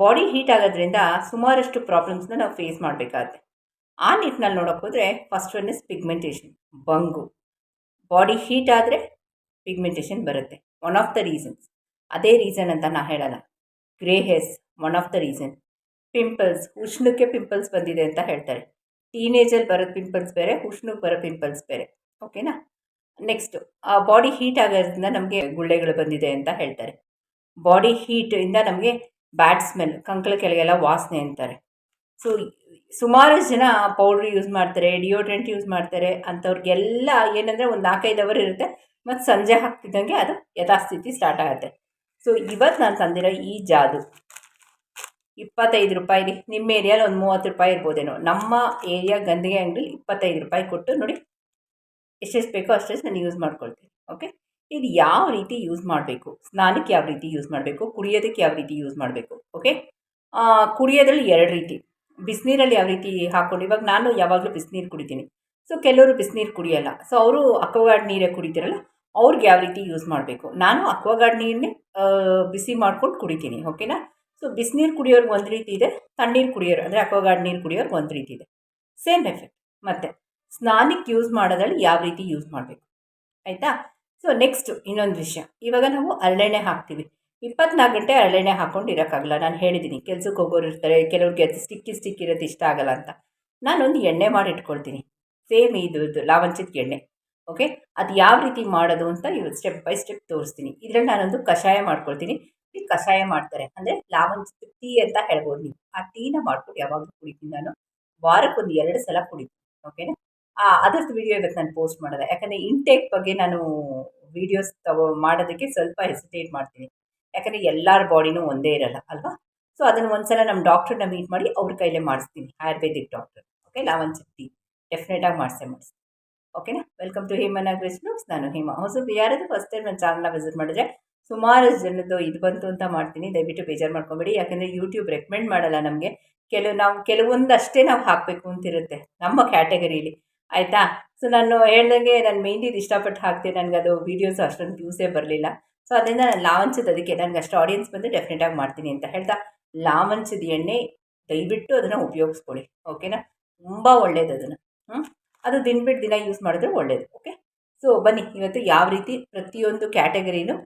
Body heat ಆಗೋದ್ರಿಂದ ಸುಮಾರಷ್ಟು ಪ್ರಾಬ್ಲಮ್ಸ್ನ ನಾವು ಫೇಸ್ ಮಾಡಬೇಕಾಗುತ್ತೆ. ಆ ನಿಟ್ಟಿನಲ್ಲಿ ನೋಡೋಕೆ ಹೋದರೆ ಫಸ್ಟ್ ಒನ್ ಇಸ್ ಪಿಗ್ಮೆಂಟೇಷನ್ ಬಂಗು. ಬಾಡಿ ಹೀಟ್ ಆದರೆ ಪಿಗ್ಮೆಂಟೇಷನ್ ಬರುತ್ತೆ. ಒನ್ ಆಫ್ ದ ರೀಸನ್ಸ್ ಅದೇ ರೀಸನ್ ಅಂತ ನಾ ಹೇಳಲ್ಲ. Grey hairs one of the reason pimples ಉಷ್ಣಕ್ಕೆ pimples ಬಂದಿದೆ ಅಂತ ಹೇಳ್ತಾರೆ. ಟೀನೇಜಲ್ಲಿ ಬರೋ ಪಿಂಪಲ್ಸ್ ಬೇರೆ, ಉಷ್ಣಕ್ಕೆ ಬರೋ ಪಿಂಪಲ್ಸ್ ಬೇರೆ. ಓಕೆನಾ ನೆಕ್ಸ್ಟು ಆ ಬಾಡಿ ಹೀಟ್ ಆಗೋದ್ರಿಂದ ನಮಗೆ ಗುಳ್ಳೆಗಳು ಬಂದಿದೆ ಅಂತ ಹೇಳ್ತಾರೆ. ಬಾಡಿ ಹೀಟಿಂದ ನಮಗೆ ಬ್ಯಾಡ್ ಸ್ಮೆಲ್, ಕಂಕಳ ಕೆಳಗೆಲ್ಲ ವಾಸನೆ ಅಂತಾರೆ. ಸೊ, ಸುಮಾರು ಜನ ಪೌಡ್ರ್ ಯೂಸ್ ಮಾಡ್ತಾರೆ, ಡಿಯೋಡ್ರೆಂಟ್ ಯೂಸ್ ಮಾಡ್ತಾರೆ, ಅಂಥವ್ರಿಗೆಲ್ಲ ಏನಂದರೆ ಒಂದು ನಾಲ್ಕೈದು ಅವರ್ ಇರುತ್ತೆ, ಮತ್ತು ಸಂಜೆ ಹಾಕ್ತಿದ್ದಂಗೆ ಅದು ಯಥಾಸ್ಥಿತಿ ಸ್ಟಾರ್ಟ್ ಆಗುತ್ತೆ. ಸೊ ಇವತ್ತು ನಾನು ತಂದಿರೋ ಈ ಜಾದು, ಇಪ್ಪತ್ತೈದು ರೂಪಾಯಿಲಿ ನಿಮ್ಮ ಏರಿಯಾಲಿ ಒಂದು ಮೂವತ್ತು ರೂಪಾಯಿ ಇರ್ಬೋದೇನೋ, ನಮ್ಮ ಏರಿಯಾ ಗಂದಿಗೆ ಅಂಗಡಿಲಿ ಇಪ್ಪತ್ತೈದು ರೂಪಾಯಿ ಕೊಟ್ಟು ನೋಡಿ ಎಷ್ಟೆಷ್ಟು ಬೇಕೋ ಅಷ್ಟೆಷ್ಟು ನಾನು ಯೂಸ್ ಮಾಡ್ಕೊಳ್ತೀನಿ ಓಕೆ ಇದು ಯಾವ ರೀತಿ ಯೂಸ್ ಮಾಡಬೇಕು? ಸ್ನಾನಕ್ಕೆ ಯಾವ ರೀತಿ ಯೂಸ್ ಮಾಡಬೇಕು? ಕುಡಿಯೋದಕ್ಕೆ ಯಾವ ರೀತಿ ಯೂಸ್ ಮಾಡಬೇಕು? ಓಕೆ ಕುಡಿಯೋದ್ರಲ್ಲಿ ಎರಡು ರೀತಿ. ಬಿಸಿನೀರಲ್ಲಿ ಯಾವ ರೀತಿ ಹಾಕ್ಕೊಂಡು, ಇವಾಗ ನಾನು ಯಾವಾಗಲೂ ಬಿಸಿನೀರು ಕುಡಿತೀನಿ. ಸೊ ಕೆಲವರು ಬಿಸಿನೀರು ಕುಡಿಯೋಲ್ಲ. ಸೊ ಅವರು ಅಕ್ವಾಗಾರ್ಡ್ ನೀರೇ ಕುಡಿತೀರಲ್ಲ, ಅವ್ರಿಗೆ ಯಾವ ರೀತಿ ಯೂಸ್ ಮಾಡಬೇಕು? ನಾನು ಅಕ್ವಾಗಾರ್ಡ್ ನೀರನ್ನೇ ಬಿಸಿ ಮಾಡ್ಕೊಂಡು ಕುಡಿತೀನಿ. ಓಕೆನಾ ಸೊ ಬಿಸಿನೀರು ಕುಡಿಯೋರ್ಗೆ ಒಂದು ರೀತಿ ಇದೆ, ತಣ್ಣೀರು ಕುಡಿಯೋರು, ಅಂದರೆ ಅಕ್ವಾಗಾರ್ಡ್ ನೀರು ಕುಡಿಯೋರ್ಗೆ ಒಂದು ರೀತಿ ಇದೆ. ಸೇಮ್ ಎಫೆಕ್ಟ್ ಮತ್ತು, ಸ್ನಾನಕ್ಕೆ ಯೂಸ್ ಮಾಡೋದ್ರಲ್ಲಿ ಯಾವ ರೀತಿ ಯೂಸ್ ಮಾಡಬೇಕು? ಆಯಿತಾ? ಸೊ ನೆಕ್ಸ್ಟು ಇನ್ನೊಂದು ವಿಷಯ. ಇವಾಗ ನಾವು ಹರಳೆಣ್ಣೆ ಹಾಕ್ತೀವಿ. ಇಪ್ಪತ್ನಾಲ್ಕು ಗಂಟೆ ಹರಳೆಣ್ಣೆ ಹಾಕ್ಕೊಂಡು ಇರೋಕ್ಕಾಗಲ್ಲ. ನಾನು ಹೇಳಿದ್ದೀನಿ ಕೆಲಸಕ್ಕೆ ಹೋಗೋರು ಇರ್ತಾರೆ ಕೆಲವ್ರಿಗೆ ಅದು ಸ್ಟಿಕ್ಕಿ ಸ್ಟಿಕ್ ಇರೋದು ಇಷ್ಟ ಆಗಲ್ಲ ಅಂತ. ನಾನೊಂದು ಎಣ್ಣೆ ಮಾಡಿ ಇಟ್ಕೊಳ್ತೀನಿ. ಸೇಮ್ ಇದು ಇದು ಲಾವಂಚದ ಎಣ್ಣೆ. ಓಕೆ ಅದು ಯಾವ ರೀತಿ ಮಾಡೋದು ಅಂತ ಇವತ್ತು ಸ್ಟೆಪ್ ಬೈ ಸ್ಟೆಪ್ ತೋರಿಸ್ತೀನಿ. ಇದರಲ್ಲಿ ನಾನೊಂದು ಕಷಾಯ ಮಾಡ್ಕೊಳ್ತೀನಿ. ಈ ಕಷಾಯ ಮಾಡ್ತಾರೆ. ಅಂದರೆ ಲಾವಂಚದ ಟೀ ಅಂತ ಹೇಳ್ಬೋದು ನೀವು. ಆ ಟೀನ ಮಾಡ್ಕೊಂಡು ಯಾವಾಗಲೂ ಕುಡಿತೀನಿ ನಾನು. ವಾರಕ್ಕೊಂದು ಎರಡು ಸಲ ಕುಡಿತೀನಿ. ಓಕೆನಾ ಅದರದ್ದು ವಿಡಿಯೋ ಇವತ್ತು ನಾನು ಪೋಸ್ಟ್ ಮಾಡಿದೆ. ಯಾಕಂದರೆ ಇಂಟೇಕ್ ಬಗ್ಗೆ ನಾನು ವೀಡಿಯೋಸ್ ತಗೋ, ಮಾಡೋದಕ್ಕೆ ಸ್ವಲ್ಪ ಹೆಸಿಟೇಟ್ ಮಾಡ್ತೀನಿ. ಯಾಕಂದರೆ ಎಲ್ಲರ ಬಾಡಿನೂ ಒಂದೇ ಇರಲ್ಲ, ಅಲ್ವಾ? ಸೊ ಅದನ್ನು ಒಂದ್ಸಲ ನಮ್ಮ ಡಾಕ್ಟ್ರನ್ನ ಮೀಟ್ ಮಾಡಿ ಅವ್ರ ಕೈಲೇ ಮಾಡಿಸ್ತೀನಿ, ಆಯುರ್ವೇದಿಕ್ ಡಾಕ್ಟರ್ ಓಕೆ ಲಾವನ್ ಚಿಟ್ಟಿ ಡೆಫಿನೆಟಾಗಿ ಮಾಡಿಸೇ ಮಾಡಿಸ್ತೀನಿ ಓಕೆನಾ ವೆಲ್ಕಮ್ ಟು ಹೇಮನ್ ಅಗ್ರೆಸ್ ಬ್ಲಾಗ್ಸ್ ನಾನು ಹೇಮ. ಹೊಸಬ್ರು ಯಾರಾದರೂ ಫಸ್ಟ್ ಟೈಮ್ ನನ್ನ ಚಾನಲ್ನ ವಿಸಿಟ್ ಮಾಡಿದ್ರೆ ಸುಮಾರು ಜನದ್ದು ಇದು ಬಂತು ಅಂತ ಮಾಡ್ತೀನಿ. ದಯವಿಟ್ಟು ಬೇಜಾರು ಮಾಡ್ಕೊಬೇಡಿ. ಯಾಕಂದರೆ ಯೂಟ್ಯೂಬ್ ರೆಕಮೆಂಡ್ ಮಾಡಲ್ಲ ನಮಗೆ. ಕೆಲವು, ನಾವು ಕೆಲವೊಂದಷ್ಟೇ ನಾವು ಹಾಕಬೇಕು ಅಂತಿರುತ್ತೆ ನಮ್ಮ ಕ್ಯಾಟಗರೀಲಿ ಆಯಿತಾ? ಸೊ ನಾನು ಹೇಳ್ದಂಗೆ ನಾನು ಮೆಹಂದಿದು ಇಷ್ಟಪಟ್ಟು ಹಾಕ್ತೀನಿ ನನಗೆ ಅದು ವೀಡಿಯೋಸ್ ಅಷ್ಟೊಂದು ವ್ಯೂಸೇ ಬರಲಿಲ್ಲ. ಸೊ ಅದರಿಂದ ನಾನು ಲಾವಂಚದ ಅದಕ್ಕೆ. ನನಗೆ ಅಷ್ಟು ಆಡಿಯನ್ಸ್ ಬಂದು ಡೆಫಿನೆಟಾಗಿ ಮಾಡ್ತೀನಿ ಅಂತ ಹೇಳ್ತಾ. ಲಾವಂಚದ ಎಣ್ಣೆ ದಯವಿಟ್ಟು ಅದನ್ನು ಉಪಯೋಗಿಸ್ಕೊಳ್ಳಿ. ಓಕೆನಾ ತುಂಬ ಒಳ್ಳೇದು ಅದನ್ನು. ಹ್ಞೂ ಅದು ದಿನ ಬಿಟ್ಟು ದಿನ ಯೂಸ್ ಮಾಡಿದ್ರೆ ಒಳ್ಳೇದು. ಓಕೆ ಸೊ ಬನ್ನಿ. ಇವತ್ತು ಯಾವ ರೀತಿ ಪ್ರತಿಯೊಂದು ಕ್ಯಾಟಗರಿನೂ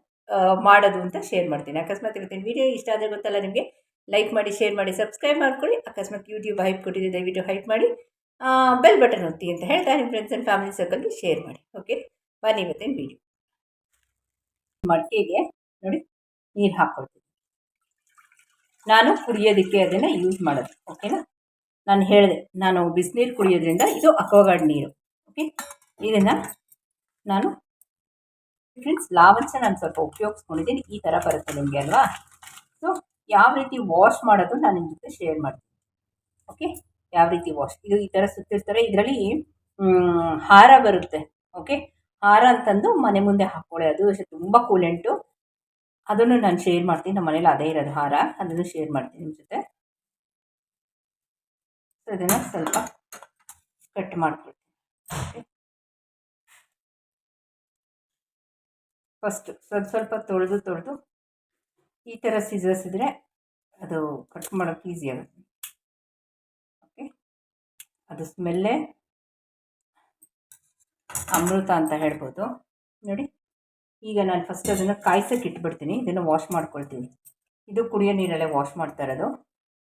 ಮಾಡೋದು ಅಂತ ಶೇರ್ ಮಾಡ್ತೀನಿ. ಅಕಸ್ಮಾತ್ ಇವತ್ತಿನ ವೀಡಿಯೋ ಇಷ್ಟ ಆದರೆ ಗೊತ್ತಲ್ಲ ನಿಮಗೆ? ಲೈಕ್ ಮಾಡಿ ಶೇರ್ ಮಾಡಿ ಸಬ್ಸ್ಕ್ರೈಬ್ ಮಾಡ್ಕೊಳ್ಳಿ. ಅಕಸ್ಮಾತ್ ಯೂಟ್ಯೂಬ್ ಹೈಪ್ ಕೊಟ್ಟಿದೆ, ದಯವಿಟ್ಟು ಹೈಪ್ ಮಾಡಿ. ಬೆಲ್ ಬಟನ್ ಒತ್ತಿ ಅಂತ ಹೇಳ್ತಾ ನಿಮ್ಮ ಫ್ರೆಂಡ್ಸ್ ಆ್ಯಂಡ್ ಫ್ಯಾಮಿಲಿ ಸರ್ಕಲ್ಗೆ ಶೇರ್ ಮಾಡಿ ಓಕೆ ಬನ್ನಿ ಇವತ್ತಿನ ವೀಡಿಯೋ ಮಡಿಕೆಗೆ ನೋಡಿ ನೀರು ಹಾಕ್ಕೊಳ್ತೀನಿ ನಾನು ಕುಡಿಯೋದಕ್ಕೆ ಅದನ್ನು ಯೂಸ್ ಮಾಡೋದು ಓಕೆನಾ ನಾನು ಹೇಳಿದೆ, ನಾನು ಬಿಸಿನೀರು ಕುಡಿಯೋದ್ರಿಂದ ಇದು ಅಕ್ವಾಗಾರ್ಡ್ ನೀರು ಓಕೆ ಇದನ್ನು ನಾನು ಫ್ರೆಂಡ್ಸ್ ಲಾವನ್ಸ ನಾನು ಸ್ವಲ್ಪ ಉಪಯೋಗಿಸ್ಕೊಂಡಿದ್ದೀನಿ, ಈ ಥರ ಬರುತ್ತೆ ನಿಮಗೆ ಅಲ್ವಾ? ಸೊ ಯಾವ ರೀತಿ ವಾಶ್ ಮಾಡೋದು ನಾನು ನಿಮ್ಮ ಜೊತೆ ಶೇರ್ ಮಾಡ್ತೀನಿ ಓಕೆ ಯಾವ ರೀತಿ ವಾಶ್ ಇದು ಈ ಥರ ಸುತ್ತಿರ್ತಾರೆ. ಇದರಲ್ಲಿ ಹಾರ ಬರುತ್ತೆ. ಓಕೆ ಹಾರ ಅಂತಂದು ಮನೆ ಮುಂದೆ ಹಾಕ್ಕೊಳ್ಳಿ. ಅದು ತುಂಬ ಕೂಲೆಂಟು ಅದನ್ನು ನಾನು ಶೇರ್ ಮಾಡ್ತೀನಿ. ನಮ್ಮ ಮನೇಲಿ ಅದೇ ಇರೋದು ಹಾರ. ಅದನ್ನು ಶೇರ್ ಮಾಡ್ತೀನಿ ನಿಮ್ಮ ಜೊತೆ. ಸೊ ಇದನ್ನು ಸ್ವಲ್ಪ ಕಟ್ ಮಾಡ್ಕೊಳ್ತೀನಿ. ಫಸ್ಟ್ ಸ್ವಲ್ಪ ಸ್ವಲ್ಪ ತೊಳೆದು ತೊಳೆದು ಈ ಥರ ಸೀಸರ್ಸ್ ಇದ್ದರೆ ಅದು ಕಟ್ ಮಾಡೋಕ್ಕೆ ಈಸಿ ಆಗುತ್ತೆ. ಅದು ಸ್ಮೆಲ್ಲೇ ಅಮೃತ ಅಂತ ಹೇಳ್ಬೋದು. ನೋಡಿ, ಈಗ ನಾನು ಫಸ್ಟ್ ಅದನ್ನು ಕಾಯ್ಸೋಕೆ ಇಟ್ಬಿಡ್ತೀನಿ. ಇದನ್ನು ವಾಶ್ ಮಾಡ್ಕೊಳ್ತೀನಿ. ಇದು ಕುಡಿಯೋ ನೀರಲ್ಲೇ ವಾಶ್ ಮಾಡ್ತಾ ಇರೋದು.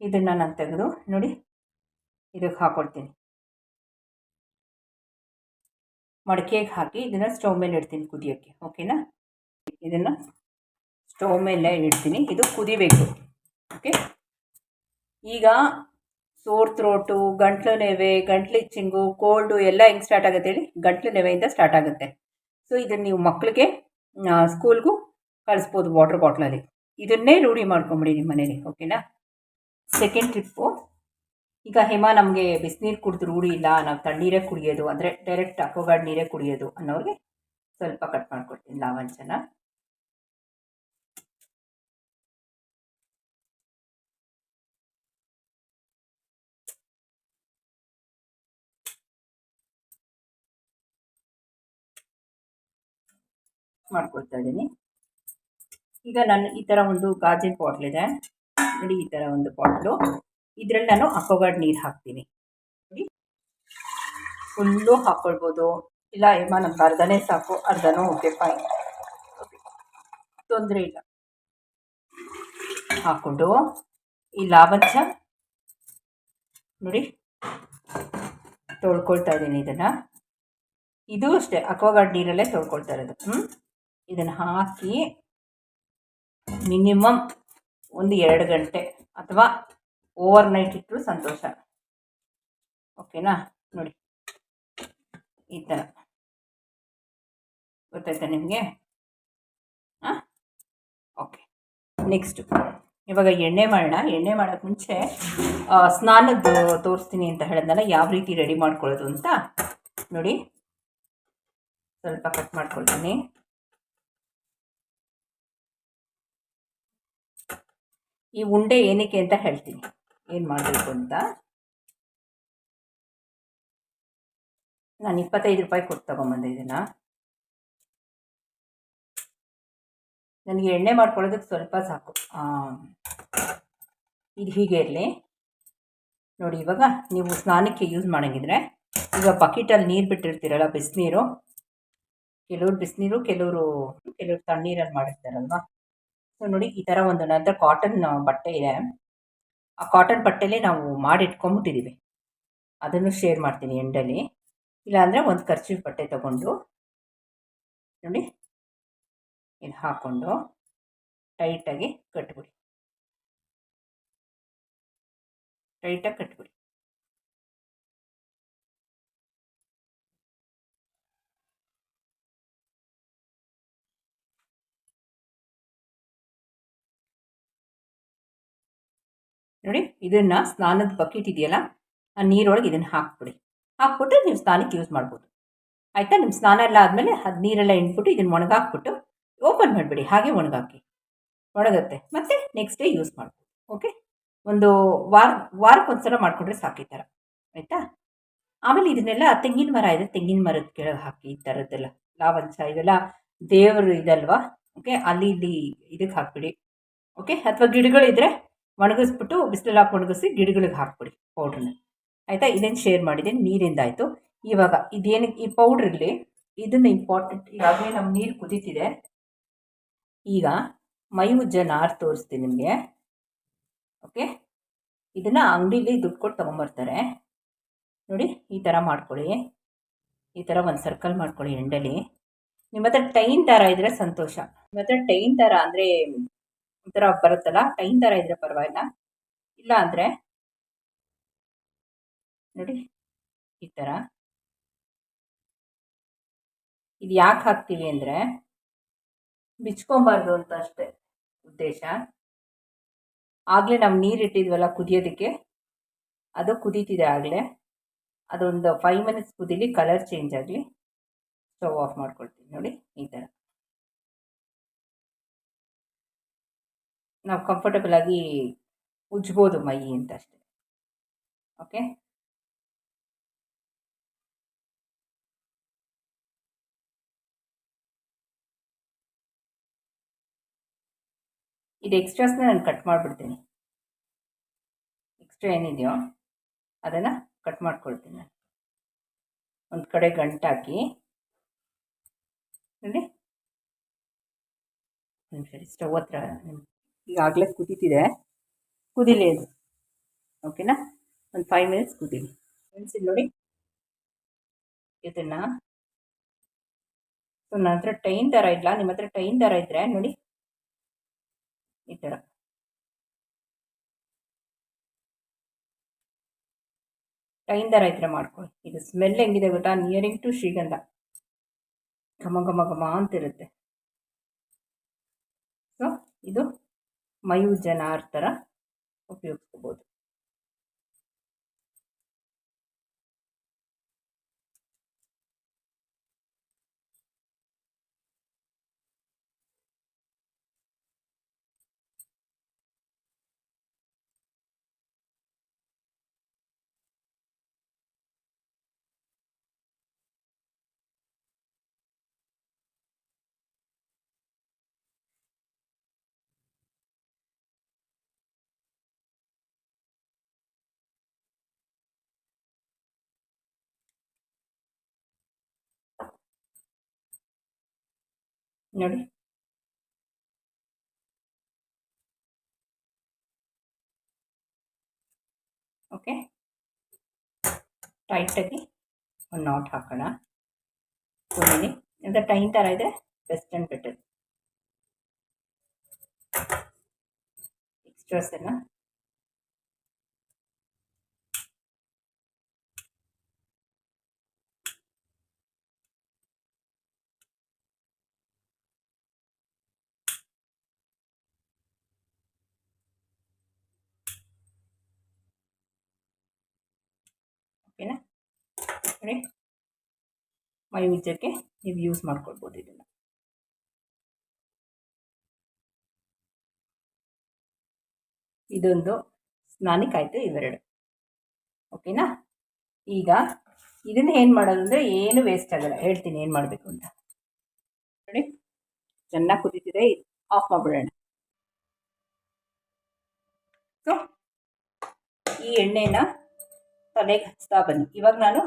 ಇದನ್ನು ನಾನು ತೆಗೆದು, ನೋಡಿ, ಇದಕ್ಕೆ ಹಾಕ್ಕೊಳ್ತೀನಿ ಮಡಿಕೆಗೆ ಹಾಕಿ ಇದನ್ನು ಸ್ಟವ್ ಮೇಲೆ ಇಡ್ತೀನಿ ಕುದಿಯೋಕ್ಕೆ, ಓಕೆನಾ? ಇದನ್ನು ಸ್ಟವ್ ಮೇಲೆ ಇಡ್ತೀನಿ. ಇದು ಕುದಿಬೇಕು, ಓಕೆ? ಈಗ ಸೋರ್ ಥ್ರೋಟು, ಗಂಟ್ಲು ನೆವೆ, ಗಂಟ್ಲು ಇಚ್ಚಿಂಗು, ಕೋಲ್ಡು ಎಲ್ಲ ಹೆಂಗೆ ಸ್ಟಾರ್ಟ್ ಆಗುತ್ತೆ ಹೇಳಿ? ಗಂಟ್ಲು ನೆವೆಯಿಂದ ಸ್ಟಾರ್ಟ್ ಆಗುತ್ತೆ. ಸೊ ಇದನ್ನು ನೀವು ಮಕ್ಕಳಿಗೆ ಸ್ಕೂಲ್ಗೂ ಕಳಿಸ್ಬೋದು ವಾಟರ್ ಬಾಟ್ಲಲ್ಲಿ ಇದನ್ನೇ ರೂಢಿ ಮಾಡ್ಕೊಂಬಿಡಿ ನಿಮ್ಮ ಮನೇಲಿ ಓಕೆನಾ ಸೆಕೆಂಡ್ ಟ್ರಿಪ್ಪು ಈಗ ಹಿಮ ನಮಗೆ ಬಿಸಿನೀರು ಕುಡಿದು ರೂಢಿ ಇಲ್ಲ, ನಾವು ತಣ್ಣೀರೇ ಕುಡಿಯೋದು, ಅಂದರೆ ಡೈರೆಕ್ಟ್ ಅಕ್ವಗಾರ್ಡ್ ನೀರೇ ಕುಡಿಯೋದು ಅನ್ನೋರಿಗೆ ಸ್ವಲ್ಪ ಕಟ್ ಮಾಡ್ಕೊಡ್ತೀನಿ, ಲಾವಂಚನ. ಮಾಡ್ಕೊಳ್ತಾ ಇದ್ದೀನಿ. ಈಗ ನಾನು ಈ ಥರ ಒಂದು ಗಾಜಿನ ಬಾಟ್ಲಿದೆ ನೋಡಿ ಈ ಥರ ಒಂದು ಬಾಟ್ಲು ಇದರಲ್ಲಿ ನಾನು ಅಕ್ವಾಗಾರ್ಡ್ ನೀರು ಹಾಕ್ತೀನಿ. ನೋಡಿ. ಫುಲ್ಲು ಹಾಕ್ಕೊಳ್ಬೋದು ಇಲ್ಲ ಏಮ ನಮ್ಗೆ ಅರ್ಧನೇ ಸಾಕು. ಅರ್ಧನೂ ಓಕೆ, ಫೈನ್. ತೊಂದರೆ ಇಲ್ಲ. ಹಾಕ್ಕೊಂಡು ಈ ಲಾವಂಚ. ನೋಡಿ. ತೊಳ್ಕೊಳ್ತಾ ಇದ್ದೀನಿ ಇದನ್ನು. ಇದು ಅಷ್ಟೇ, ಅಕ್ವಾಗಾರ್ಡ್ ನೀರಲ್ಲೇ ತೊಳ್ಕೊಳ್ತಾ ಇರೋದು. ಹ್ಞೂ ಇದನ್ನು ಹಾಕಿ ಮಿನಿಮಮ್ ಒಂದು ಎರಡು ಗಂಟೆ ಅಥವಾ ಓವರ್ ನೈಟ್ ಇಟ್ಟರು ಸಂತೋಷ. ಓಕೆನಾ? ನೋಡಿ. ಈ ಥರ ಗೊತ್ತಾಯ್ತಾ ನಿಮಗೆ? ಹಾಂ? ಓಕೆ. ನೆಕ್ಸ್ಟು, ಇವಾಗ ಎಣ್ಣೆ ಮಾಡೋಣ. ಎಣ್ಣೆ ಮಾಡೋಕ್ಕೆ ಮುಂಚೆ ಸ್ನಾನದ್ದು ತೋರಿಸ್ತೀನಿ ಅಂತ ಹೇಳಿದ್ನಲ್ಲ, ಯಾವ ರೀತಿ ರೆಡಿ ಮಾಡ್ಕೊಳ್ಳೋದು ಅಂತ. ನೋಡಿ. ಸ್ವಲ್ಪ ಕಟ್ ಮಾಡ್ಕೊಳ್ತೀನಿ. ಈ ಉಂಡೆ ಏನಕ್ಕೆ ಅಂತ ಹೇಳ್ತೀನಿ. ಏನು ಮಾಡಬೇಕು ಅಂತ? ನಾನು ಇಪ್ಪತ್ತೈದು ರೂಪಾಯಿ ಕೊಟ್ಟು ತಗೊಂಬಂದೆ ಇದನ್ನು. ನನಗೆ ಎಣ್ಣೆ ಮಾಡ್ಕೊಳ್ಳೋದಕ್ಕೆ ಸ್ವಲ್ಪ ಸಾಕು. ಇದು ಹೀಗೆ ಇರಲಿ. ನೋಡಿ, ಇವಾಗ ನೀವು ಸ್ನಾನಕ್ಕೆ ಯೂಸ್ ಮಾಡೋಂಗಿದ್ರೆ, ಈಗ ಬಕೆಟಲ್ಲಿ ನೀರು ಬಿಟ್ಟಿರ್ತೀರಲ್ಲ ಬಿಸಿನೀರು, ಕೆಲವ್ರು ಬಿಸಿನೀರು, ಕೆಲವರು, ಕೆಲವ್ರು ತಣ್ಣೀರಲ್ಲಿ ಮಾಡಿರ್ತಾರಲ್ವ? ಸೊ ನೋಡಿ ಈ ಥರ ಒಂದು ನಂತರ ಕಾಟನ್ ಬಟ್ಟೆ ಇದೆ. ಆ ಕಾಟನ್ ಬಟ್ಟೆಲೇ ನಾವು ಮಾಡಿ ಇಟ್ಕೊಂಬಿಟ್ಟಿದ್ದೀವಿ ಅದನ್ನು ಶೇರ್ ಮಾಡ್ತೀನಿ ಎಂಡಲ್ಲಿ ಇಲ್ಲಾಂದರೆ ಒಂದು ಖರ್ಚು ಬಟ್ಟೆ ತಗೊಂಡು, ನೋಡಿ, ಇದು ಹಾಕ್ಕೊಂಡು ಟೈಟಾಗಿ ಕಟ್ಬಿಡಿ. ಟೈಟಾಗಿ ಕಟ್ಬಿಡಿ. ನೋಡಿ, ಇದನ್ನು ಸ್ನಾನದ ಬಕೆಟ್ ಇದೆಯಲ್ಲ, ಆ ನೀರೊಳಗೆ ಇದನ್ನ ಹಾಕ್ಬಿಡಿ. ಹಾಕ್ಬಿಟ್ಟು ನೀವು ಸ್ನಾನಕ್ಕೆ ಯೂಸ್ ಮಾಡ್ಬೋದು. ಆಯಿತಾ? ನಿಮ್ಮ ಸ್ನಾನ ಎಲ್ಲ ಆದಮೇಲೆ ಅದು ನೀರೆಲ್ಲ ಇಟ್ಬಿಟ್ಟು ಇದನ್ನ ಒಣಗಾಕ್ಬಿಟ್ಟು ಓಪನ್ ಮಾಡಿಬಿಡಿ, ಹಾಗೆ ಒಣಗಾಕಿ. ಒಣಗುತ್ತೆ. ಮತ್ತೆ ನೆಕ್ಸ್ಟ್ ಡೇ ಯೂಸ್ ಮಾಡ್ಬೋದು. ಓಕೆ ಒಂದು ವಾರ ವಾರಕ್ಕೆ ಸಲ ಮಾಡ್ಕೊಂಡ್ರೆ ಸಾಕು ಈ ಥರ ಆಯಿತಾ? ಆಮೇಲೆ ಇದನ್ನೆಲ್ಲ ತೆಂಗಿನ ಮರ ಇದೆ, ತೆಂಗಿನ ಮರದ ಕೆಳಗೆ ಹಾಕಿ ಈ ಥರದ್ದೆಲ್ಲ ಲಾವಂಚ ಇವೆಲ್ಲ ದೇವರು ಇದಲ್ವಾ? ಓಕೆ ಅಲ್ಲಿ ಇಲ್ಲಿ ಇದಕ್ಕೆ ಹಾಕ್ಬಿಡಿ. ಓಕೆ ಅಥವಾ ಗಿಡಗಳಿದ್ರೆ ಒಣಗಿಸ್ಬಿಟ್ಟು ಬಿಸಿಲಲ್ಲಿ ಹಾಕಿ ಒಣಗಿಸಿ ಗಿಡಗಳಿಗೆ ಹಾಕ್ಬಿಡಿ ಪೌಡ್ರನ್ನ. ಆಯಿತಾ? ಇದನ್ನು ಶೇರ್ ಮಾಡಿದ್ದೀನಿ, ನೀರಿಂದ ಆಯಿತು. ಇವಾಗ ಇದೇನು, ಈ ಪೌಡ್ರಲ್ಲಿ ಇದನ್ನು ಇಂಪಾರ್ಟೆಂಟ್ ಈಗಾಗಲೇ ನಮ್ಮ ನೀರು ಕುದೀತಿದೆ. ಈಗ ಮೈ ಉಜ್ಜ ನಾರು ತೋರಿಸ್ತೀನಿ ನಿಮಗೆ. ಓಕೆ? ಇದನ್ನು ಅಂಗಡೀಲಿ ದುಡ್ಡು ಕೊಟ್ಟು ತೊಗೊಂಬರ್ತಾರೆ. ನೋಡಿ, ಈ ಥರ ಮಾಡ್ಕೊಳ್ಳಿ. ಈ ಥರ ಒಂದು ಸರ್ಕಲ್ ಮಾಡ್ಕೊಳ್ಳಿ ಎಂಡಲ್ಲಿ ನಿಮ್ಮ ಹತ್ರ ಟೈನ್ ಥರ ಇದ್ದರೆ ಸಂತೋಷ. ನಿಮ್ಮ ಹತ್ರ ಟೈನ್ ಥರ ಅಂದರೆ ಒಂಥರ ಬರುತ್ತಲ್ಲ ಟೈನ್ ಥರ ಇದ್ರೆ ಪರವಾಗಿಲ್ಲ. ಇಲ್ಲ ಅಂದರೆ ನೋಡಿ, ಈ ಥರ ಇದು ಯಾಕೆ ಹಾಕ್ತೀವಿ ಅಂದರೆ, ಬಿಚ್ಕೊಬಾರ್ದು ಅಂತ ಅಷ್ಟೇ ಉದ್ದೇಶ. ಆಗಲೇ ನಾವು ನೀರು ಇಟ್ಟಿದ್ವಲ್ಲ ಕುದಿಯೋದಕ್ಕೆ, ಅದು ಕುದೀತಿದೆ ಆಗಲೇ. ಅದೊಂದು ಫೈವ್ ಮಿನಿಟ್ಸ್ ಕುದೀಲಿ ಕಲರ್ ಚೇಂಜ್ ಆಗಲಿ ಸ್ಟವ್ ಆಫ್ ಮಾಡ್ಕೊಳ್ತೀನಿ, ನೋಡಿ, ಈ ಥರ ನಾವು ಕಂಫರ್ಟಬಲ್ ಆಗಿ ಉಜ್ಬೋದು ಮೈ ಅಂತ ಅಷ್ಟೇ ಓಕೆ ಇದು ಎಕ್ಸ್ಟ್ರಾಸ್ನ ನಾನು ಕಟ್ ಮಾಡಿಬಿಡ್ತೀನಿ. ಎಕ್ಸ್ಟ್ರಾ ಏನಿದೆಯೋ ಅದನ್ನು ಕಟ್ ಮಾಡ್ಕೊಳ್ತೀನಿ ನಾನು. ಒಂದು ಕಡೆ ಗಂಟಾಕಿ. ನೋಡಿ. ಸರಿ ಸ್ಟವ್ ಹತ್ರ ಈಗಾಗಲೇ ಕುದೀತಿದೆ. ಕುದೀಲಿ ಅದು. ಓಕೆನಾ ಒಂದು ಫೈವ್ ಮಿನಿಟ್ಸ್ ಕುದೀಲಿ. ಫ್ರೆಂಡ್ಸ್ ನೋಡಿ. ಇದನ್ನು ಸೊ ನನ್ನ ಹತ್ರ ಟೈನ್ ಥರ ಇಲ್ಲ ನಿಮ್ಮ ಹತ್ರ ಟೈನ್ ಥರ ಇದ್ದರೆ ನೋಡಿ. ಈ ಥರ ಟೈನ್ ಥರ ಇದ್ರೆ ಮಾಡ್ಕೊಳ್ಳಿ. ಇದು ಸ್ಮೆಲ್ ಹೆಂಗಿದೆ ಗೊತ್ತಾ? ನಿಯರಿಂಗ್ ಟು ಶ್ರೀಗಂಧ. ಘಮ ಘಮ ಘಮ ಅಂತಿರುತ್ತೆ. ಸೊ ಇದು ಮಯೂಜನಾರ್ ಥರ ಉಪಯೋಗಿಸ್ಕೋಬೋದು. ನೋಡಿ. ಓಕೆ ಟೈಟಾಗಿ ಒಂದು ನಾಟ್ ಹಾಕೋಣ. ಕೊನೆಗೆ ಅಂದರೆ ಟೈನ್ ಥರ ಇದೆ ವೆಸ್ಟರ್ನ್ ಬೆಟರ್ ಎಕ್ಸ್ಟ್ರಾಸ್ ಎಲ್ಲ ಓಕೆನಾ ನೋಡಿ. ನೀವು ಯೂಸ್ ಮಾಡ್ಕೊಳ್ಬೋದು ಇದನ್ನು. ಇದೊಂದು ಸ್ನಾನಕ್ಕಾಯ್ತು ಇವೆರಡು. ಓಕೆನಾ ಈಗ ಇದನ್ನು ಏನು ಮಾಡೋದು ಅಂದರೆ ಏನು ವೇಸ್ಟ್ ಆಗಲ್ಲ. ಹೇಳ್ತೀನಿ ಏನು ಮಾಡಬೇಕು ಅಂತ. ನೋಡಿ. ಚೆನ್ನಾಗಿ ಕುದೀತಿದೆ. ಆಫ್ ಮಾಡಿಬಿಡೋಣ. ಸೊ ಈ ಎಣ್ಣೆನ ತಲೆಗೆ ಹಚ್ತಾ ಬನ್ನಿ. ಇವಾಗ ನಾನು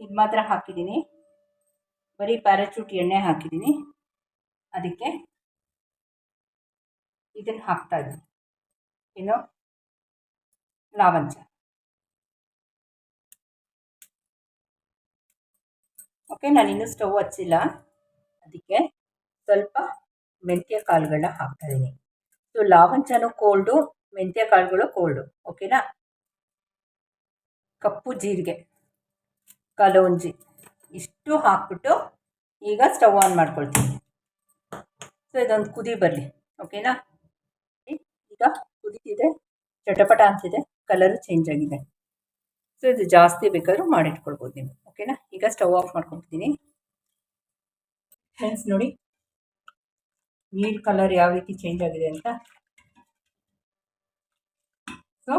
ಇದು ಮಾತ್ರ ಹಾಕಿದ್ದೀನಿ. ಬರೀ ಪ್ಯಾರಾಚೂಟ್ ಎಣ್ಣೆ ಹಾಕಿದ್ದೀನಿ. ಅದಕ್ಕೆ ಇದನ್ನು ಹಾಕ್ತಾ ಇದ್ದೀನಿ. ಏನು? ಲಾವಂಚ. ಓಕೆ ನಾನು ಇನ್ನೂ ಸ್ಟವ್ ಹಚ್ಚಿಲ್ಲ. ಅದಕ್ಕೆ ಸ್ವಲ್ಪ ಮೆಂತ್ಯ ಕಾಳುಗಳನ್ನ ಹಾಕ್ತಾ ಇದ್ದೀನಿ. ಸೊ ಲಾವಂಚನೂ ಕೋಲ್ಡು ಮೆಂತ್ಯ ಕಾಳುಗಳು ಕೋಲ್ಡು ಓಕೆನಾ ಕಪ್ಪು ಜೀರಿಗೆ, ಕಲೋಂಜಿ ಇಷ್ಟು ಹಾಕ್ಬಿಟ್ಟು ಈಗ ಸ್ಟವ್ ಆನ್ ಮಾಡ್ಕೊಳ್ತೀನಿ. ಸೊ ಇದೊಂದು ಕುದಿ ಬರಲಿ ಓಕೆನಾ ಈಗ ಕುದೀತಿದೆ, ಚಟಪಟ ಅಂತಿದೆ ಕಲರು ಚೇಂಜ್ ಆಗಿದೆ. ಸೊ ಇದು ಜಾಸ್ತಿ ಬೇಕಾದ್ರೂ ಮಾಡಿಟ್ಕೊಳ್ಬೋದು ನೀವು ಓಕೆನಾ ಈಗ ಸ್ಟವ್ ಆಫ್ ಮಾಡ್ಕೊಳ್ತೀನಿ. ಫ್ರೆಂಡ್ಸ್ ನೋಡಿ, ನೀರು ಕಲರ್ ಯಾವ ರೀತಿ ಚೇಂಜ್ ಆಗಿದೆ ಅಂತ. ಸೊ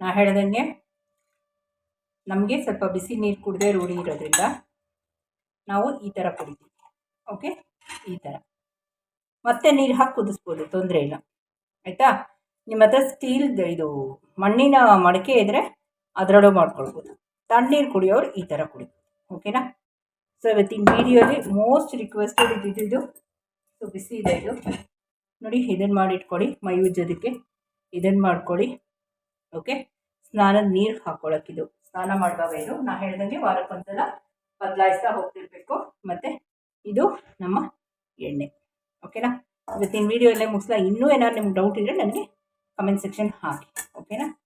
ನಾ ಹೇಳ್ದಂಗೆ ನಮಗೆ ಸ್ವಲ್ಪ ಬಿಸಿ ನೀರು ಕುಡದೆ ರೂಢಿ ಇರೋದ್ರಿಂದ ನಾವು ಈ ಥರ ಕುಡಿತೀವಿ. ಓಕೆ ಈ ಥರ ಮತ್ತೆ ನೀರು ಹಾಕಿ ಕುದಿಸ್ಬೋದು, ತೊಂದರೆ ಇಲ್ಲ. ಆಯಿತಾ? ನಿಮ್ಮ ಹತ್ರ ಸ್ಟೀಲ್ ಇದು ಮಣ್ಣಿನ ಮಡಕೆ ಇದ್ದರೆ ಅದರಲ್ಲೂ ಮಾಡ್ಕೊಳ್ಬೋದು. ತಣ್ಣೀರು ಕುಡಿಯೋರು ಈ ಥರ ಕುಡಿ ಓಕೆನಾ ಸೊ ಇವತ್ತಿನ ವೀಡಿಯೋಲಿ ಮೋಸ್ಟ್ ರಿಕ್ವೆಸ್ಟೆಡ್ ಇದ್ದಿದ್ದು ಸೊ ಬಿಸಿ ಇದೆ ಇದು. ನೋಡಿ ಇದನ್ನು ಮಾಡಿಟ್ಕೊಳ್ಳಿ ಮೈ ಉಜ್ಜೋದಕ್ಕೆ ಇದನ್ನು ಮಾಡ್ಕೊಳ್ಳಿ. ಓಕೆ? ಸ್ನಾನದ ನೀರು ಇದು. ಸ್ನಾನ ಮಾಡುವಾಗ ಇದು. ನಾ ಹೇಳ್ದಂಗೆ ವಾರಕ್ಕೊಂದ್ಸಲ ಬದಲಾಯಿಸ್ತಾ ಹೋಗ್ತಿರ್ಬೇಕು. ಮತ್ತು ಇದು ನಮ್ಮ ಎಣ್ಣೆ. ಓಕೆನಾ? ಇವತ್ತಿನ ವಿಡಿಯೋ ಇಲ್ಲೇ ಮುಗಿಸ್ಲಾ. ಇನ್ನೂ ಏನಾದ್ರು ನಿಮ್ಗೆ ಡೌಟ್ ಇದ್ದರೆ ನನಗೆ ಕಮೆಂಟ್ ಸೆಕ್ಷನ್ ಹಾಕಿ ಓಕೆನಾ?